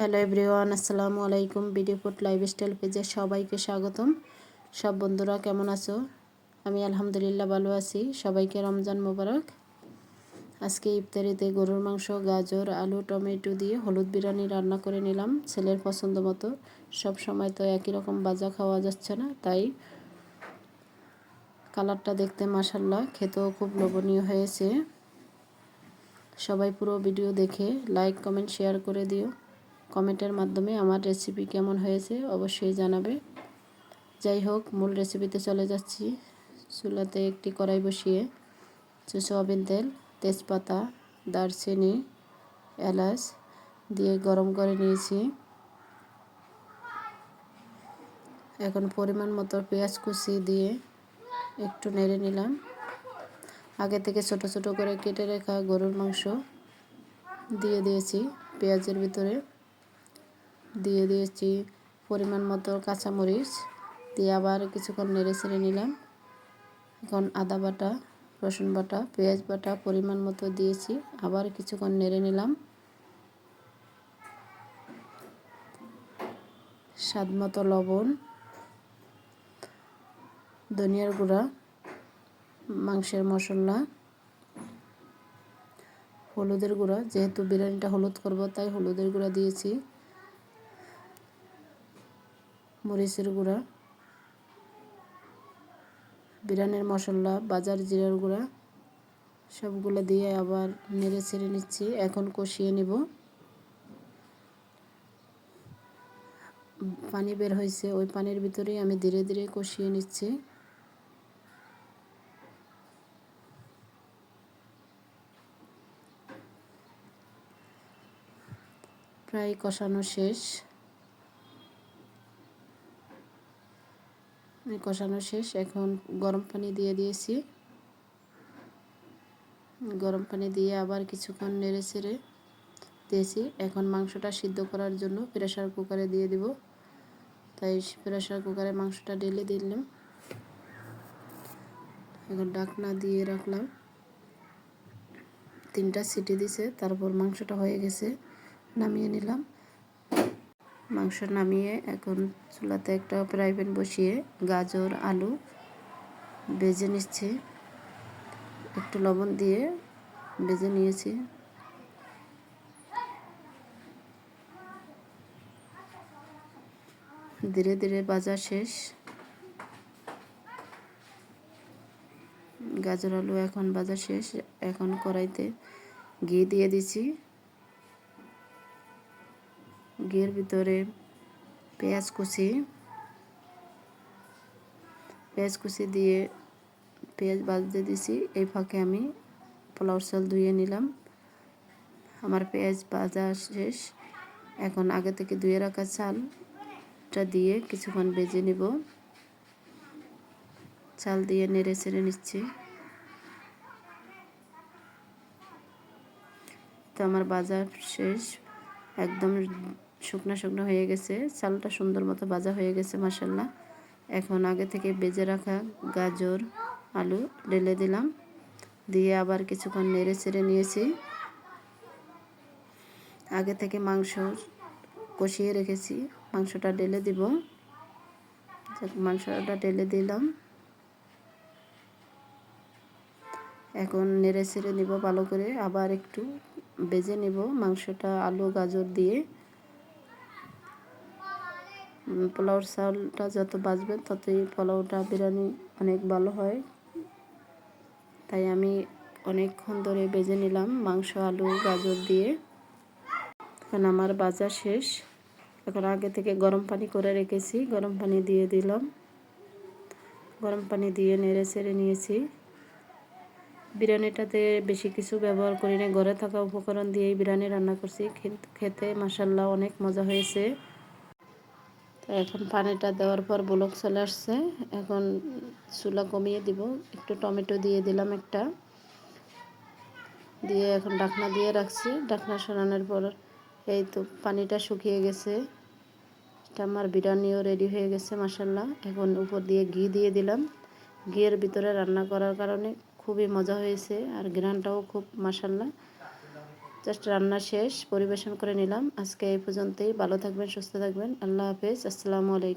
Hello everyone, আসসালামু আলাইকুম। BD food lifestyle পেজে সবাইকে স্বাগতম। সব বন্ধুরা কেমন আছো? আমি আলহামদুলিল্লাহ ভালো আছি। সবাইকে রমজান মোবারক। আজকে ইফতারিতে গরুর মাংস, গাজর, আলু, টমেটো দিয়ে হলুদ বিরিয়ানি রান্না করে নিলাম। ছেলের পছন্দ মতো। সব সময় তো একই রকম বাজা খাওয়া যাচ্ছে না, তাই কালারটা দেখতে মাসাল্লাহ খেতেও খুব লোভনীয় হয়েছে। সবাই পুরো ভিডিও দেখে লাইক, কমেন্ট, শেয়ার করে দিও। কমেন্টের মাধ্যমে আমার রেসিপি কেমন হয়েছে অবশ্যই জানাবে। যাই হোক, মূল রেসিপিতে চলে যাচ্ছি। চুলাতে একটি কড়াই বসিয়ে সোয়াবিন তেল, তেজপাতা, দারচিনি, এলাচ দিয়ে গরম করে নিয়েছি। এখন পরিমাণ মতো পেঁয়াজ কুচি দিয়ে একটু নেড়ে নিলাম। আগে থেকে ছোট ছোট করে কেটে রাখা গরুর মাংস দিয়ে দিয়েছি পেঁয়াজের ভিতরে। দিয়ে দিয়েছি পরিমাণ মতো কাঁচামরিচ। দিয়ে আবার কিছুক্ষণ নেড়ে ছেড়ে নিলাম। এখন আদা বাটা, রসুন বাটা, পেঁয়াজ বাটা পরিমাণ মতো দিয়েছি। আবার কিছুক্ষণ নেড়ে নিলাম। স্বাদ মতো লবণ, ধনিয়ার গুঁড়া, মাংসের মশলা, হলুদের গুঁড়া। যেহেতু বিরিয়ানিটা হলুদ করব, তাই হলুদের গুঁড়া দিয়েছি। মরিচের গুঁড়া, বিরিয়ানির মশলা, বাজার জিরার গুঁড়া, সবগুলো দিয়ে আবার নেড়ে ছেড়ে নিচ্ছি। এখন কষিয়ে নিব। পানি বের হয়েছে, ওই পানির ভিতরেই আমি ধীরে ধীরে কষিয়ে নিচ্ছি। প্রায় কষানো শেষ। কষানো শেষ। এখন গরম পানি দিয়ে দিয়েছি। গরম পানি দিয়ে আবার কিছুক্ষণ নেড়ে ছেড়ে দিয়েছি। এখন মাংসটা সিদ্ধ করার জন্য প্রেশার কুকারে দিয়ে দিব। তাই প্রেশার কুকারে মাংসটা ঢেলে দিলাম। এখন ডাকনা দিয়ে রাখলাম। তিনটা সিটি দিছে, তারপর মাংসটা হয়ে গেছে, নামিয়ে নিলাম। মাংস নামিয়ে এখন চুলাতে একটা ফ্রাই প্যান বসিয়ে গাজর, আলু বেজে নিচ্ছি। একটু লবণ দিয়ে বেজে নিয়েছি। ধীরে ধীরে বাজার শেষ। গাজর, আলু এখন বাজার শেষ। এখন কড়াইতে ঘি দিয়ে দিছি ঘিয়ের ভিতরে পেঁয়াজ কুচি পেঁয়াজ কুচি দিয়ে পেঁয়াজ বাজতে দিছি। এই ফাঁকে আমি পোলাও চাল ধুয়ে নিলাম। আমার পেঁয়াজ ভাজা শেষ। এখন আগে থেকে ধুয়ে রাখা চালটা দিয়ে কিছুক্ষণ বেজে নিব। চাল দিয়ে নেড়ে ছেড়ে নিচ্ছি। তো আমার বাজার শেষ। একদম শুকনো শুকনো হয়ে গেছে। চালটা সুন্দর মতো ভাজা হয়ে গেছে মাসাল্লাহ এখন আগে থেকে বেজে রাখা গাজর, আলু ঢেলে দিলাম। দিয়ে আবার কিছুক্ষণ নেড়ে ছেড়ে নিয়েছি। আগে থেকে মাংস কষিয়ে রেখেছি। মাংসটা ঢেলে দিব। মাংসটা ঢেলে দিলাম। এখন নেড়ে ছেড়ে নিব ভালো করে। আবার একটু বেজে নিব মাংসটা, আলু, গাজর দিয়ে। পোলাওর চাউলটা যত বাজবে ততই পোলাওটা বিরিয়ানি অনেক ভালো হয়। তাই আমি অনেকক্ষণ ধরে বেজে নিলাম মাংস, আলু, গাজর দিয়ে। এখন আমার বাজার শেষ। এখন আগে থেকে গরম পানি করে রেখেছি, গরম পানি দিয়ে দিলাম। গরম পানি দিয়ে নেড়ে ছেড়ে নিয়েছি। বিরিয়ানিটাতে বেশি কিছু ব্যবহার করি না ঘরে থাকা উপকরণ দিয়েই বিরিয়ানি রান্না করছি। খেতে মাসাল্লাহ অনেক মজা হয়েছে। তো এখন পানিটা দেওয়ার পর ব্লক চলে আসছে। এখন চুলা কমিয়ে দিব। একটু টমেটো দিয়ে দিলাম একটা। দিয়ে এখন ডাকনা দিয়ে রাখছি। ডাকনা সরানোর পর এই তো পানিটা শুকিয়ে গেছে। এটা আমার বিরিয়ানিও রেডি হয়ে গেছে মাসাল্লাহ এখন উপর দিয়ে ঘি দিয়ে দিলাম। ঘিয়ের ভিতরে রান্না করার কারণে খুবই মজা হয়েছে। আর গ্রানটাও খুব মাসাল্লাহ জাস্ট রান্না শেষ, পরিবেশন করে নিলাম। আজকে এই পর্যন্তই। ভালো থাকবেন, সুস্থ থাকবেন। আল্লাহ হাফেজ। আসসালামু আলাইকুম।